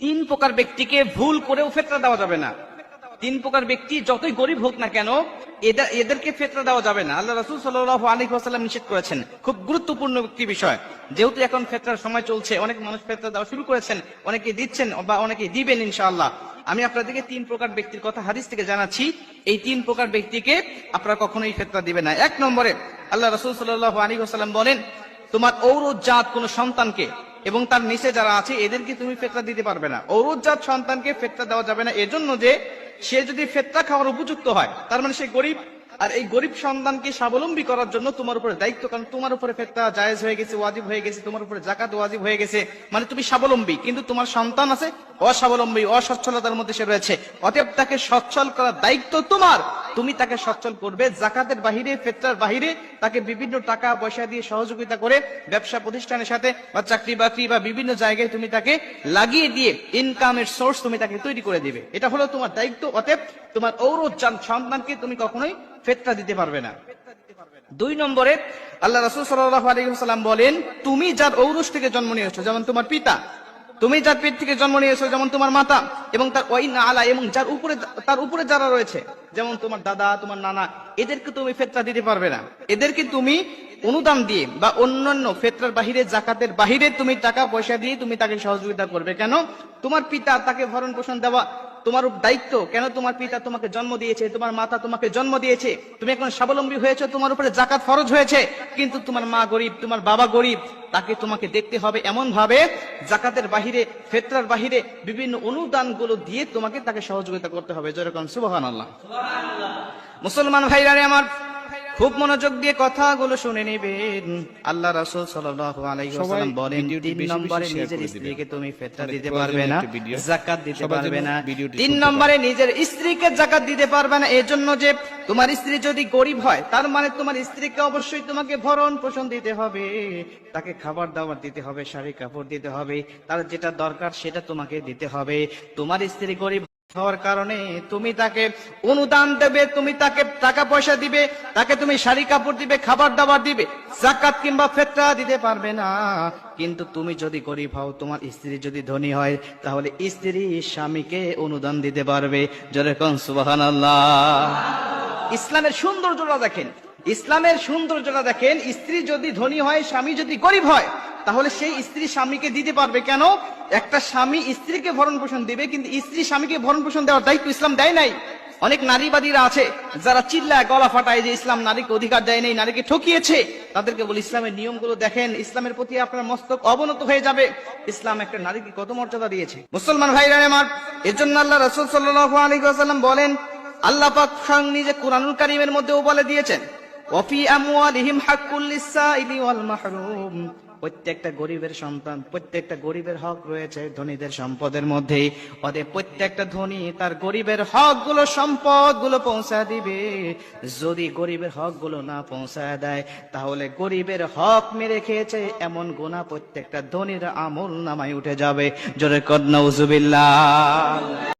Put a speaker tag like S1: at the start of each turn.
S1: তিন প্রকার ব্যক্তিকে ভুল করেও ফেতরা দেওয়া যাবে না। তিন প্রকার ব্যক্তি যতই গরিব হোক না কেন এদের এদেরকে ফেতরা দেওয়া যাবে না। আল্লাহ রাসুল সাল্লাহ আলী ওয়াসাল্লাম নিষেধ করেছেন। খুব গুরুত্বপূর্ণ একটি বিষয়। যেহেতু এখন ফেতরার সময় চলছে, অনেক মানুষ ফেতরা দেওয়া শুরু করেছেন, অনেকে দিচ্ছেন বা অনেকে দিবেন ইনশাআল্লাহ। আমি আপনাদেরকে তিন প্রকার ব্যক্তির কথা হাদিস থেকে জানাচ্ছি। এই তিন প্রকার ব্যক্তিকে আপনারা কখনোই ফেতরা দিবেন না। এক নম্বরে আল্লাহ রসুল সাল্লাহ আলী ওসাল্লাম বলেন, তোমার ঔরজাত কোন সন্তানকে এবং তার নিচে যারা আছে, এদেরকে তুমি ফেতরা দিতে পারবে না। ঔরজাত সন্তানকে ফেতরা দেওয়া যাবে না। এজন্য যে সে যদি ফেতরা খাওয়ার উপযুক্ত হয়, তার মানে সে গরিব আর এই গরিব সন্তানকে স্বাবলম্বী করার জন্য তোমার উপরে দায়িত্ব, কারণ তোমার উপরে ফেতরা জায়েজ হয়ে গেছে, ওয়াজিব হয়ে গেছে, তোমার উপরে জাকাত ওয়াজিব হয়ে গেছে। মানে তুমি স্বাবলম্বী, কিন্তু তোমার সন্তান আছে অস্বাবলম্বী, অসচ্ছলতার মধ্যে সে রয়েছে। অতএব তাকে সচ্ছল করার দায়িত্ব তোমার। তুমি তাকে সচ্ছল করবে জাকাতের বাহিরে ফেতরার বাহিরে, তাকে বিভিন্ন টাকা পয়সা দিয়ে সহযোগিতা করে ব্যবসা প্রতিষ্ঠানের সাথে বা চাকরি বাকরি বা বিভিন্ন জায়গায় তুমি তাকে লাগিয়ে দিয়ে ইনকামের সোর্স তুমি তাকে তৈরি করে দিবে। এটা হলো তোমার দায়িত্ব। অতএব তোমার ঔরজান সন্তানকে তুমি কখনোই ফেতরা দিতে পারবে না। দুই নম্বরে আল্লাহ রসুল সাল্লাহ আলহিহাল্লাম বলেন তুমি যার ঔরস থেকে জন্ম নিয়েছো যেমন তোমার পিতা তুমি যার পেট থেকে জন্ম নিয়েছো যেমন তোমার মাতা এবং তার ওই আলা এবং যার উপরে তার উপরে যারা রয়েছে যেমন তোমার দাদা তোমার নানা এদেরকে তুমি ফেতরা দিতে পারবে না। এদেরকে তুমি অনুদান দিয়ে বা অন্যান্য ফেতরার বাহিরে জাকাতের বাহিরে তুমি টাকা পয়সা দিয়ে তুমি তাকে সহযোগিতা করবে। কেন? তোমার পিতা তাকে ভরণ পোষণ দেওয়া তোমার দায়িত্ব কেন তোমার পিতা তোমাকে জন্ম দিয়েছে, তোমার মাতা তোমাকে জন্ম দিয়েছে? তুমি এখন স্বাবলম্বী হয়েছে, তোমার উপরে জাকাত ফরজ হয়েছে। কিন্তু তোমার মা গরিব, তোমার বাবা গরিব, তাকে তোমাকে দেখতে হবে এমন ভাবে জাকাতের বাহিরে, ফেতরার বাহিরে বিভিন্ন অনুদানগুলো দিয়ে তোমাকে তাকে সহযোগিতা করতে হবে। যেরকম সুবহান আল্লাহ মুসলমান ভাইরা রে আমার খুব মনোযোগ দিয়ে কথাগুলো শুনে নেবেন। আল্লাহ রাসূল সাল্লাল্লাহু আলাইহি ওয়াসাল্লাম বলেন তিন নম্বরে নিজের স্ত্রীকে তুমি ফেতরা দিতে পারবে না। জাকাত দিতে পারবে না। তিন নম্বরে নিজের স্ত্রীকে জাকাত দিতে পারবে না এর জন্য যে তোমার স্ত্রী যদি গরিব হয় তার মানে তোমার স্ত্রীকে অবশ্যই তোমাকে ভরণ পোষণ দিতে হবে। তাকে খাবার দাবার দিতে হবে শাড়ি কাপড় দিতে হবে তার যেটা দরকার সেটা তোমাকে দিতে হবে। তোমার স্ত্রী গরিব হওয়ার কারণে তুমি তাকে অনুদান দেবে, তুমি তাকে টাকা পয়সা দিবে, তাকে তুমি শাড়ি কাপড় দিবে, খাবার দাবার দিবে, জাকাত কিংবা ফেতরা দিতে পারবে না। কিন্তু তুমি যদি গরিব হও, তোমার স্ত্রী যদি ধনী হয়, তাহলে স্ত্রী স্বামীকে অনুদান দিতে পারবে। যেরকম সুবাহান ইসলামের সৌন্দর্যটা দেখেন। ইসলামের সৌন্দর্যটা দেখেন, স্ত্রী যদি ধনী হয়, স্বামী যদি গরিব হয়, তাহলে সেই স্ত্রী স্বামীকে দিতে পারবে কেন? একটা স্বামী স্ত্রীকে ভরণ পোষণ দিবে, কিন্তু স্ত্রী স্বামীকে ভরণ পোষণ দেওয়ার দায়িত্ব ইসলাম দেয় নাই। অনেক নারীবাদীরা আছে, যারা চিল্লায় গলা ফাটায় যে ইসলাম নারীকে অধিকার দেয় নাই, নারীকে ঠকিয়েছে। তাদেরকে বলি, ইসলামের নিয়মগুলো দেখেন, ইসলামের প্রতি আপনার মস্তক অবনত হয়ে যাবে। ইসলাম একটা নারীকে কত মর্যাদা দিয়েছে। মুসলমান ভাইরা আমার এর জন্য আল্লাহ রসুল আলাইহি ওয়াসাল্লাম বলেন, আল্লাহ পাক নিজে কুরআনুল কারীমের মধ্যেও বলে দিয়েছেন ওয়াফি আমওয়ালিহিম মাহরুম। প্রত্যেকটা গরিবের সন্তান, প্রত্যেকটা গরিবের হক রয়েছে ধনীদের সম্পদের মধ্যে ওদের প্রত্যেকটা ধনী তার গরিবের হকগুলো সম্পদগুলো পৌঁছা দিবে। যদি গরিবের হকগুলো না পৌঁছায় দেয়, তাহলে গরিবের হক মেরে খেয়েছে এমন গোনা প্রত্যেকটা ধনীর আমল নামায় উঠে যাবে। জোরে কদ নউজুবিল্লাহ